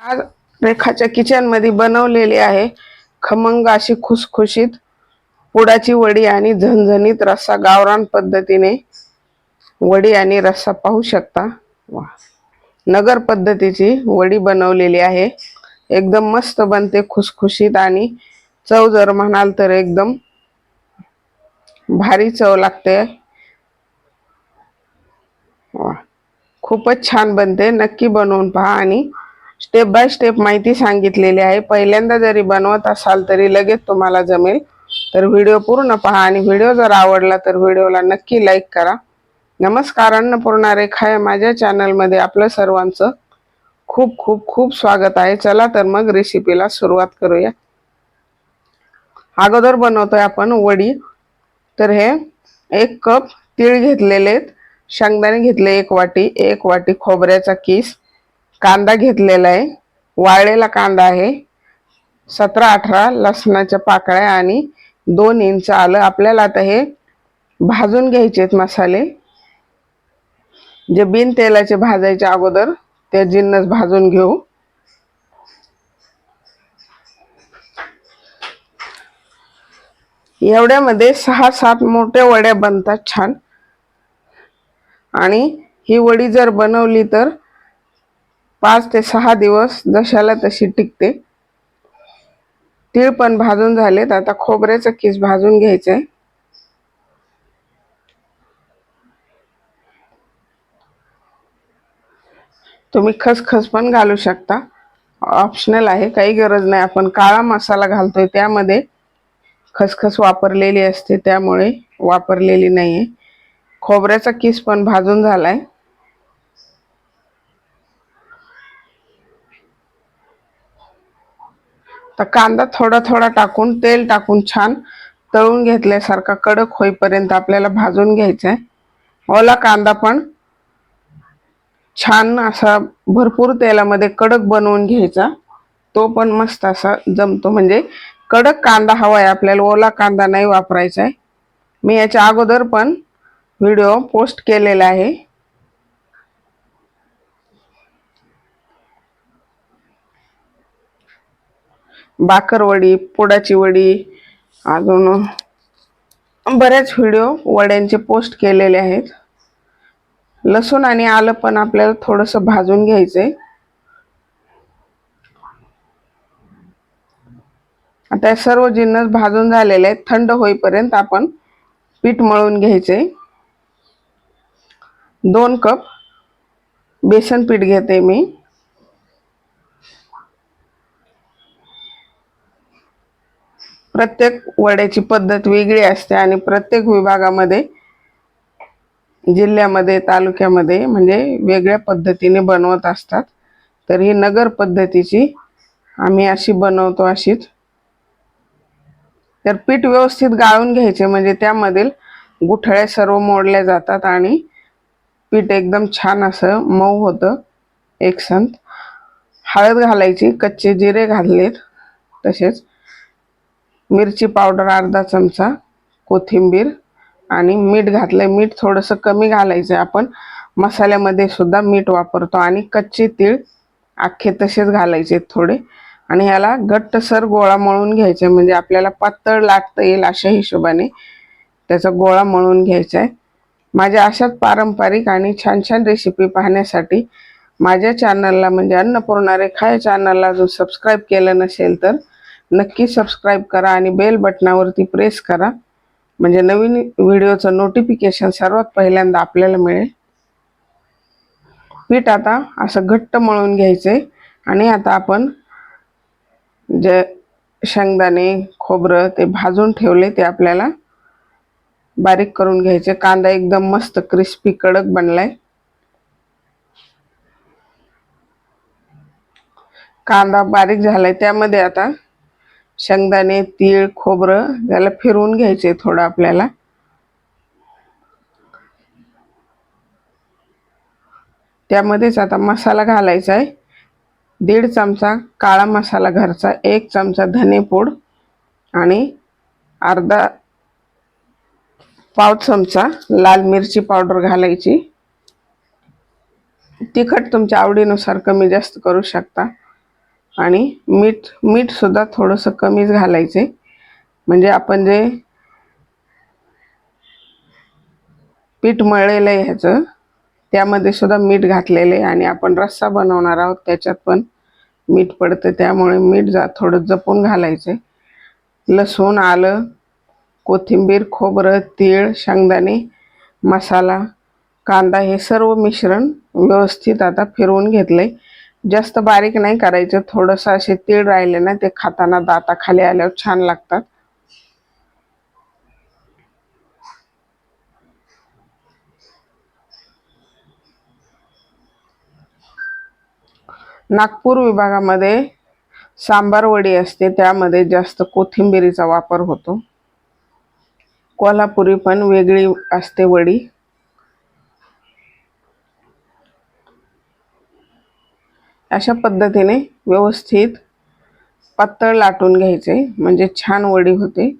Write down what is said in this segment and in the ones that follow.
आज रेखाच्या किचनमध्ये बनवलेली आहे. खमंग अशी खुसखुशीत पुडाची वडी आणि झणझणीत रस्सा गावरान पद्धतीने वडी आणि रस्सा पाहू शकता. वा. नगर पद्धतीची वडी बनवलेली आहे. एकदम मस्त बनते खुसखुशीत आणि चव जर म्हणाल तर एकदम भारी चव लागते. वा. खूपच छान बनते. नक्की बनवून पहा आणि स्टेप बाय स्टेप माहिती सांगितलेली आहे. पहिल्यांदा जरी बनवत असाल तरी लगेच तुम्हाला जमेल. तर व्हिडिओ पूर्ण पहा आणि व्हिडिओ जर आवडला तर व्हिडिओला नक्की लाईक करा. नमस्कार अन्नपूर्णा रेखा या माझ्या चॅनलमध्ये आपलं सर्वांचं खूप खूप खूप स्वागत आहे. चला तर मग रेसिपीला सुरुवात करूया. अगोदर बनवतोय आपण वडी. तर हे एक कप तीळ घेतलेले आहेत. शेंगदाणे घेतले एक वाटी एक वाटी खोबऱ्याचा किस. कांदा घेतलेला आहे. वाळलेला कांदा आहे. सतरा अठरा लसणाच्या पाकळ्या आणि दोन इंच आलं. आपल्याला आता हे भाजून घ्यायचे आहेत मसाले. जे बिन तेलाचे भाजायचे अगोदर ते जिन्नस भाजून घेऊ. एवढ्यामध्ये सहा सात मोठ्या वड्या बनतात छान. आणि ही वडी जर बनवली तर पाच ते सहा दिवस जशाला तशी टिकते. तीळ पण भाजून झालेत. आता खोबऱ्याचं किस भाजून घ्यायचंय. तुम्ही खसखस पण घालू शकता. ऑप्शनल आहे. काही गरज नाही. आपण काळा मसाला घालतोय. त्यामध्ये खसखस वापरलेली असते. त्यामुळे वापरलेली नाहीये. खोबऱ्याचा किस पण भाजून झालाय. तर कांदा थोडा थोडा टाकून तेल टाकून छान तळून घेतल्यासारखा कडक होईपर्यंत आपल्याला भाजून घ्यायचा आहे ओला कांदा पण छान असा भरपूर तेलामध्ये कडक बनवून घ्यायचा. तो पण मस्त असा जमतो. म्हणजे कडक कांदा हवा आहे आपल्याला ओला कांदा नाही वापरायचा आहे मी याच्या अगोदर पण व्हिडिओ पोस्ट केलेला आहे. बाकरवडी पुडाची वडी अजून बऱ्याच व्हिडिओ वड्यांचे पोस्ट केलेले आहेत. लसूण आणि आलं पण आपल्याला थोडंसं भाजून घ्यायचंय. आता सर्व जिन्नस भाजून झालेले आहेत. थंड होईपर्यंत आपण पीठ मळून घ्यायचे दोन कप बेसन पीठ घेते मी. प्रत्येक वड्याची पद्धत वेगळी असते आणि प्रत्येक विभागामध्ये जिल्ह्यामध्ये तालुक्यामध्ये म्हणजे वेगळ्या पद्धतीने बनवत असतात. तर ही नगर पद्धतीची आम्ही अशी बनवतो अशीच. तर पीठ व्यवस्थित गाळून घ्यायचे म्हणजे त्यामधील गुठळ्या सर्व मोडल्या जातात आणि पीठ एकदम छान असं मऊ होतं. एक संत. हळद घालायची कच्चे जिरे घातलेत तसेच. मिरची पावडर अर्धा चमचा कोथिंबीर आणि मीठ घातलंय. मीठ थोडंसं कमी घालायचं आहे आपण मसाल्यामध्ये सुद्धा मीठ वापरतो आणि कच्चे तीळ अख्खे तसेच घालायचे थोडे. आणि ह्याला घट्टसर गोळा मळून घ्यायचा. म्हणजे आपल्याला पातळ लाटता येईल अशा हिशोबाने त्याचा गोळा मळून घ्यायचा आहे माझ्या अशाच पारंपरिक आणि छान छान रेसिपी पाहण्यासाठी माझ्या चॅनलला म्हणजे अन्नपूर्णा रेखा या चॅनलला जो सबस्क्राईब केलं नसेल तर नक्की सबस्क्राईब करा आणि बेल बटनावरती प्रेस करा. म्हणजे नवीन व्हिडिओचं नोटिफिकेशन सर्वात पहिल्यांदा आपल्याला मिळेल. पीठ आता असं घट्ट मळून घ्यायचंय. आणि आता आपण जे शेंगदाणे खोबरं ते भाजून ठेवले ते आपल्याला बारीक करून घ्यायचे. कांदा एकदम मस्त क्रिस्पी कडक बनलाय. कांदा बारीक झालाय. त्यामध्ये आता शेंगदाणे तीळ खोबरं त्याला फिरवून घ्यायचे थोडं आपल्याला. त्यामध्येच आता मसाला घालायचा आहे. दीड चमचा काळा मसाला घरचा एक चमचा धनेपूड आणि अर्धा पाव चमचा लाल मिरची पावडर घालायची. तिखट तुमच्या आवडीनुसार कमी जास्त करू शकता. आणि मीठ मीठसुद्धा थोडंसं कमीच घालायचे. म्हणजे आपण जे पीठ मळलेलं आहे ह्याचं त्यामध्ये सुद्धा मीठ घातलेलं आहे आणि आपण रस्सा बनवणार आहोत त्याच्यात पण मीठ पडतं. त्यामुळे मीठ जा थोडं जपून घालायचं. लसूण आलं कोथिंबीर खोबरं तीळ शेंगदाणे मसाला कांदा हे सर्व मिश्रण व्यवस्थित आता फिरवून घेतलं आहे जास्त बारीक नाही करायचं थोडंसं असे तीळ राहिले ना ते खाताना दाता खाली आल्यावर छान लागतात. नागपूर विभागामध्ये सांबार वडी असते त्यामध्ये जास्त कोथिंबिरीचा वापर होतो. कोल्हापुरी पण वेगळी असते वडी. अशा पद्धतीने व्यवस्थित पातळ लाटून घ्यायचे म्हणजे छान वडी होते.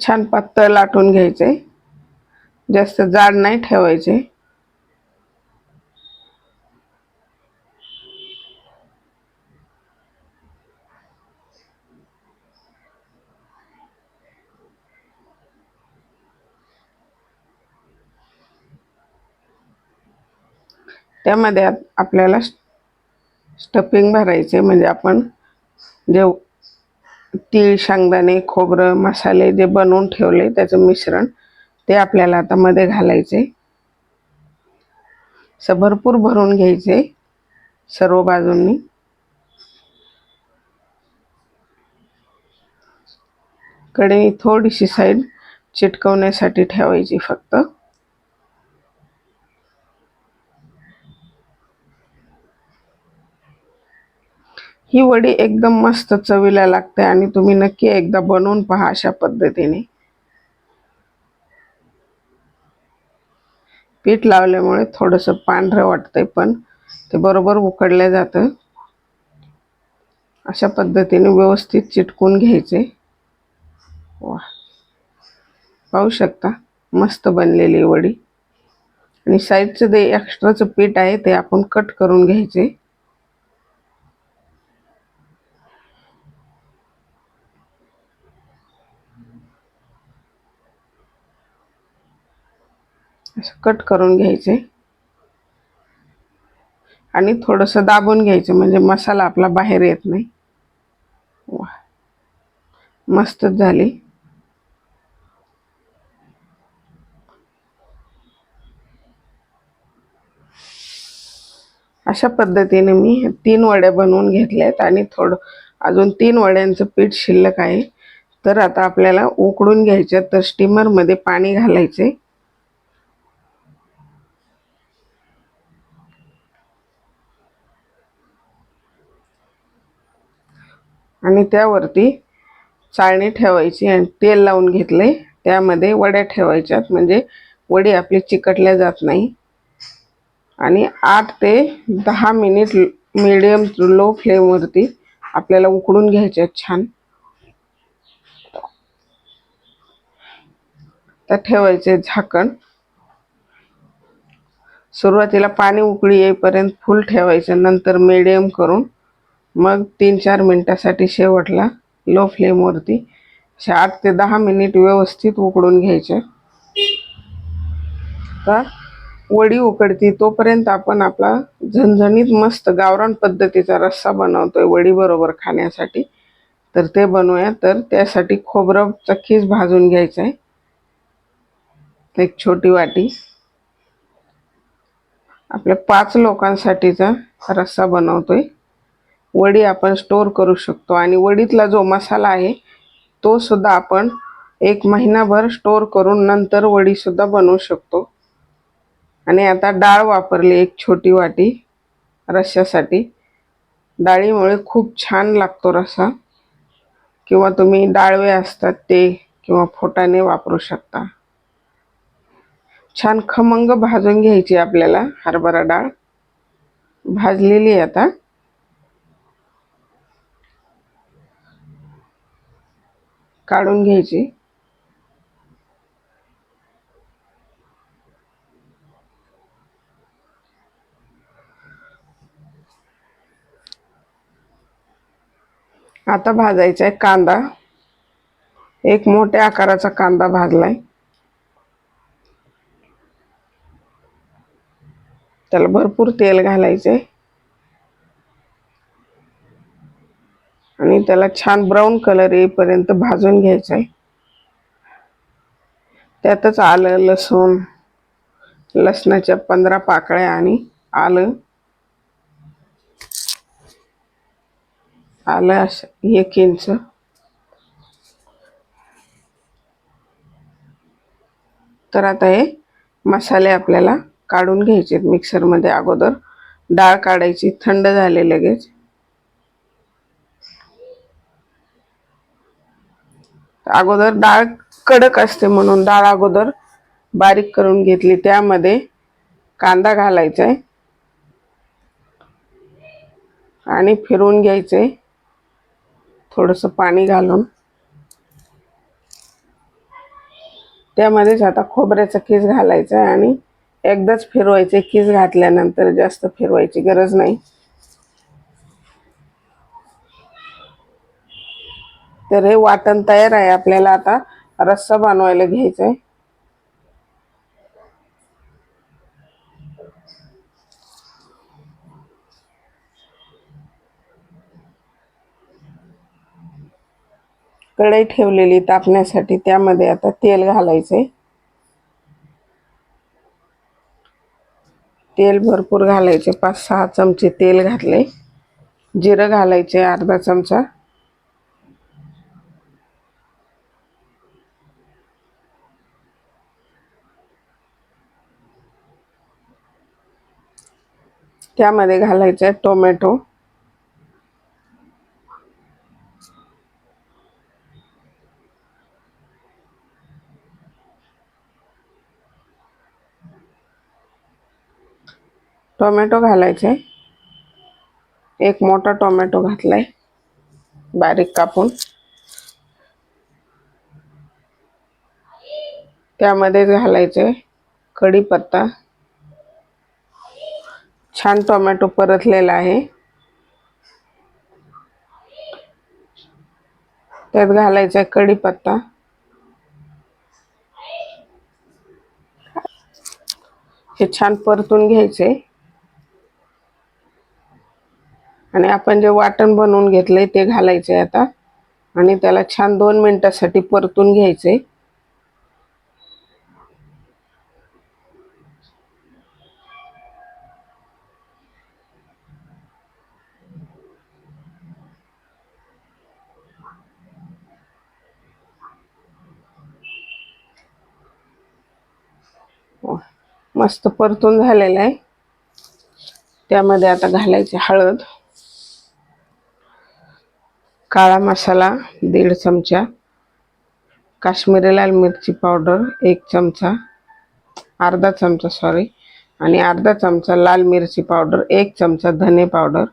छान पातळ लाटून घ्यायचे. जास्त जाड नाही ठेवायचे. त्यामध्ये आपल्याला स्टफिंग भरायचे म्हणजे आपण जे तीळ शेंगदाणे खोबरं मसाले जे बनवून ठेवले त्याचं मिश्रण ते आपल्याला आता मध्ये घालायचे. असं भरपूर भरून घ्यायचे सर्व बाजूंनी. कडे थोडीशी साईड चिटकवण्यासाठी ठेवायची फक्त. ही वडी एकदम मस्त चवीला लागते आणि तुम्ही नक्की एकदा बनवून पहा अशा पद्धतीने. पीठ लावल्यामुळे थोडंसं पांढरं वाटतंय पण ते बरोबर उकडलं जातं. अशा पद्धतीने व्यवस्थित चिटकून घ्यायचे. वा. पाहू शकता मस्त बनलेली वडी. आणि साईडचं जे एक्स्ट्राचं पीठ आहे ते आपण कट करून घ्यायचे. असं कट करून घ्यायचे. आणि थोडंसं दाबून घ्यायचं म्हणजे मसाला आपला बाहेर येत नाही. वा. मस्तच झाली. अशा पद्धतीने मी तीन वड्या बनवून घेतल्यात आणि थोडं अजून तीन वड्यांचं पीठ शिल्लक आहे. तर आता आपल्याला उकडून घ्यायचं तर स्टीमरमध्ये पाणी घालायचे. आणि त्यावरती चाळणी ठेवायची आणि तेल लावून घेतले त्यामध्ये वड्या ठेवायच्यात म्हणजे वडी आपली चिकटल्या जात नाही. आणि आठ ते दहा मिनिट मीडियम लो फ्लेमवरती आपल्याला उकडून घ्यायच्यात छान. तर ठेवायचे झाकण. सुरुवातीला पाणी उकळी येईपर्यंत फुल ठेवायचं नंतर मीडियम करून मग तीन चार मिनटासाठी शेवटला लो फ्लेमवरती आठ ते दहा मिनिट व्यवस्थित उकडून घ्यायचे. का? वडी उकडती तोपर्यंत आपण आपला झणझणीत मस्त गावरान पद्धतीचा रस्सा बनवतोय वडी बरोबर खाण्यासाठी. तर ते बनवूया. तर त्यासाठी खोबरं चक्कीच भाजून घ्यायचं आहे एक छोटी वाटी. आपल्या पाच लोकांसाठीचा रस्सा बनवतोय. वडी आपण स्टोर करू शकतो. आणि वडीतला जो मसाला आहे तो सुद्धा आपण एक महिनाभर स्टोर करून नंतर वडीसुद्धा बनवू शकतो. आणि आता डाळ वापरली एक छोटी वाटी रश्श्यासाठी डाळीमुळे खूप छान लागतो रस्सा किंवा तुम्ही डाळवे असतात ते किंवा फोटाने वापरू शकता. छान खमंग भाजून घ्यायची आपल्याला हरभरा डाळ. भाजलेली आता. काढून घ्यायची. आता भाजायचा आहे कांदा. एक मोठ्या आकाराचा कांदा भाजलाय. त्याला भरपूर तेल घालायचे आणि त्याला छान ब्राऊन कलर येईपर्यंत भाजून घ्यायचं आहे त्यातच आलं लसूण लसणाच्या पंधरा पाकळ्या आणि आलं आलं असं एक इंच. तर आता हे मसाले आपल्याला काढून घ्यायचे मिक्सरमध्ये अगोदर डाळ काढायची थंड झाले लगेच. अगोदर डाळ कडक असते म्हणून डाळ अगोदर बारीक करून घेतली. त्यामध्ये कांदा घालायचा आहे आणि फिरवून घ्यायचे थोडंसं पाणी घालून. त्यामध्येच आता खोबऱ्याचा किस घालायचा आहे आणि एकदाच फिरवायचे किस घातल्यानंतर जास्त फिरवायची गरज नाही. तर हे वाटण तयार आहे. आपल्याला आता रस्सा बनवायला घ्यायचा आहे कढई ठेवलेली तापण्यासाठी त्यामध्ये आता तेल घालायचे तेल भरपूर घालायचे. पाच सहा चमचे तेल घातले. जिरं घालायचे अर्धा चमचा. त्यामध्ये घालायचे टोमॅटो. टोमॅटो घालायचे. एक मोठा टोमॅटो घातलाय. बारीक कापून. त्यामध्ये घालायचे कढीपत्ता. छान टोमॅटो परतलेला आहे. त्यात घालायचा कढीपत्ता. हे छान परतून घ्यायचे. आणि आपण जे वाटण बनवून घेतलंय ते घालायचे आता. आणि त्याला छान दोन मिनिटासाठी परतून घ्यायचे. मस्त परतून झालेलं आहे. त्यामध्ये आता घालायचे हळद काळा मसाला दीड चमचा काश्मीरी लाल मिरची पावडर एक चमचा अर्धा चमचा सॉरी आणि अर्धा चमचा लाल मिरची पावडर एक चमचा धने पावडर.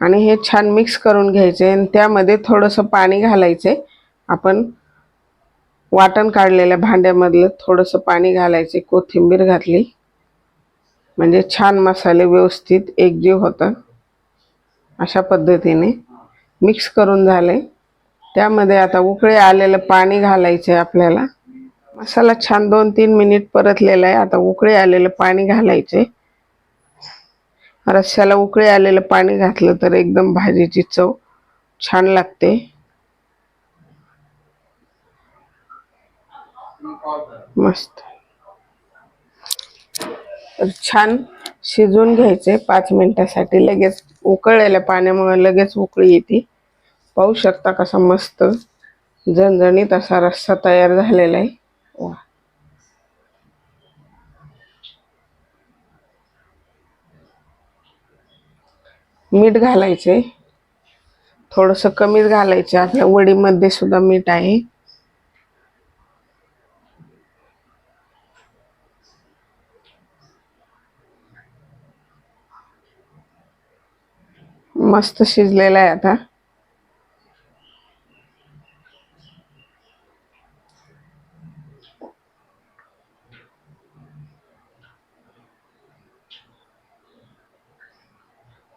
आणि हे छान मिक्स करून घ्यायचे आणि त्यामध्ये थोडंसं पाणी घालायचे. आपण वाटण काढलेल्या भांड्यामधलं थोडंसं पाणी घालायचे कोथिंबीर घातली. म्हणजे छान मसाले व्यवस्थित एकजीव होतात. अशा पद्धतीने मिक्स करून झाले. त्यामध्ये आता उकळे आलेलं पाणी घालायचं आहे आपल्याला. मसाला छान दोन तीन मिनिट परतलेला आहे. आता उकळे आलेलं पाणी घालायचे रस्स्याला उकळे आलेलं पाणी घातलं तर एकदम भाजीची चव छान लागते. मस्त. तर छान शिजवून घ्यायचे पाच मिनिटासाठी. लगेच उकळलेल्या पाण्यामुळे लगेच उकळी येते. पाहू शकता कसा मस्त झणझणीत असा रस्सा तयार झालेला आहे. वा. मीठ घालायचे. थोडंसं कमीच घालायचे. आपल्या वडीमध्ये सुद्धा मीठ आहे. मस्त शिजलेला आहे आता.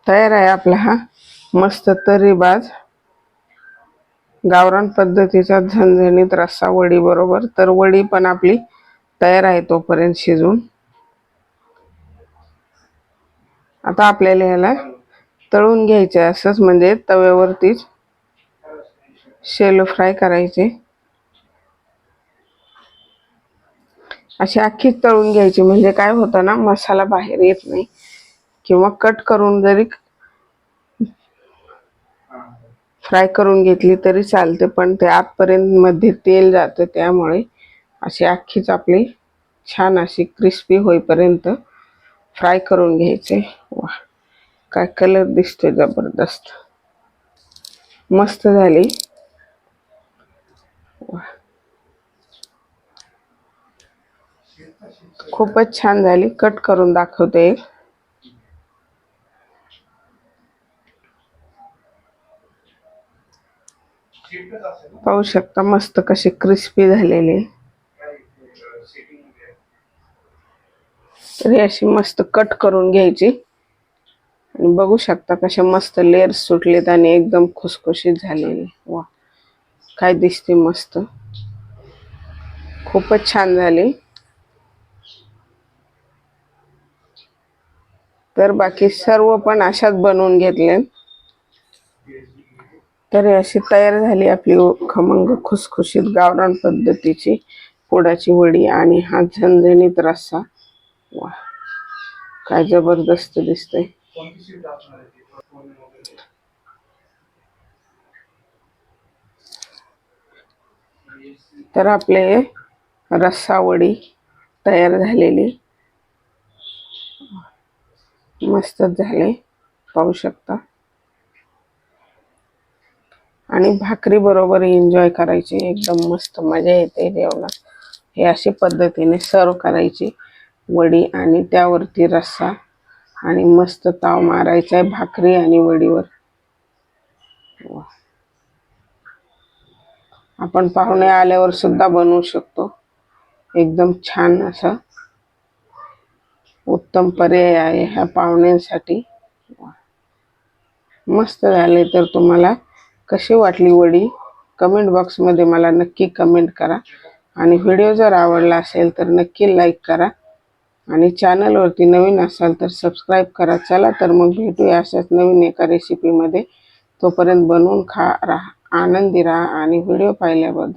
तयार आहे आपला हा मस्त तरी बाज गावरान पद्धतीचा झणझणीत रस्सा वडी बरोबर. तर वडी पण आपली तयार आहे तोपर्यंत शिजून. आता आपल्याला ह्याला तळून घ्यायचे असंच म्हणजे तव्यावरतीच शेलो फ्राय करायचे. अशी अख्खीच तळून घ्यायची म्हणजे काय होतं ना मसाला बाहेर येत नाही. किंवा कट करून जरी फ्राय करून घेतली तरी चालते पण ते आतपर्यंत मध्ये तेल जातं त्यामुळे अशी अख्खीच आपली छान अशी क्रिस्पी होईपर्यंत फ्राय करून घ्यायचे. वा. काय कलर दिसतोय जबरदस्त. मस्त झाली. खूपच छान झाली. कट करून दाखवते. एक पाहू शकता मस्त कशी क्रिस्पी झालेली. तर अशी मस्त कट करून घ्यायची. बघू शकता कशा मस्त लेअर सुटलेत आणि एकदम खुसखुशीत झालेले. वा काय दिसते मस्त. खूपच छान झाली. तर बाकी सर्व पण अशाच बनवून घेतले. तर अशी तयार झाली आपली खमंग खुसखुशीत गावरान पद्धतीची पुडाची वडी आणि हा झणझणीत रस्सा. वा काय जबरदस्त दिसतंय. तर आपले रस्सा वडी तयार झालेली. मस्तच झाले पाहू शकता. आणि भाकरी बरोबर एन्जॉय करायची एकदम मस्त मजा येते जेवणात. हे अशी पद्धतीने सर्व करायची वडी आणि त्यावरती रस्सा. आणि मस्त ताव मारायचा आहे भाकरी आणि वडीवर. आपण पाहुणे आल्यावर सुद्धा बनवू शकतो. एकदम छान असा उत्तम पर्याय आहे ह्या पाहुण्यांसाठी. मस्त झाले तर तुम्हाला कशी वाटली वडी? कमेंट बॉक्समध्ये मला नक्की कमेंट करा. आणि व्हिडिओ जर आवडला असेल तर नक्की लाईक करा. आणि चॅनलवरती नवीन असाल तर सबस्क्राईब करा. चला तर मग भेटूया अशाच नवीन एका रेसिपीमध्ये तोपर्यंत बनवून खा राहा आनंदी राहा आणि व्हिडिओ पाहिल्याबद्दल.